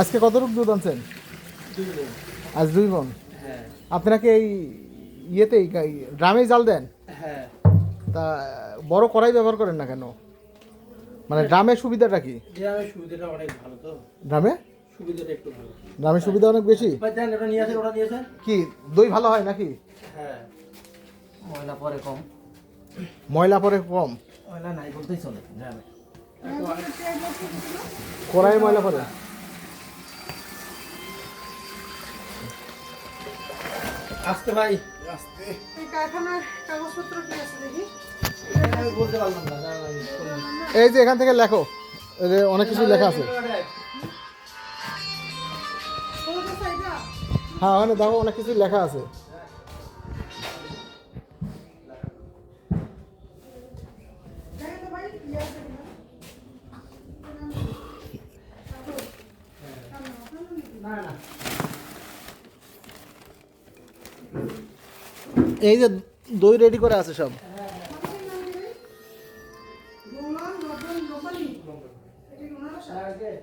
আজকে কতটুকু দুধ আনছেন? আজ দুই মন হ্যাঁ আপনারা কি এই ইয়েতেই ড্রামেই জাল দেন? তা বড় কড়াই ব্যবহার করেন না কেন? মানে ড্রামের সুবিধাটা কি? গ্রামের সুবিধাটা অনেক ভালো তো। ড্রামে? সুবিধাটা একটু ভালো। ড্রামের সুবিধা অনেক বেশি? কি দই ভালো হয় নাকি? হ্যাঁ। ময়লা পরে কম। ময়লা পরে কম? ময়লা নাই বলতেই চলে গ্রামে। কড়াই ময়লা পরে? আসতে ভাই। এই কারখানার কাগজপত্র কি আছে দেখি? বলতে পারলাম না না, আমি কোন- এই যে এখান থেকে লেখো। এই যে অনেক কিছু লেখা আছে। হ্যাঁ ওখানে দেখো অনেক কিছু লেখা আছে। এই যে দই রেডি করে আছে সব। মানুষের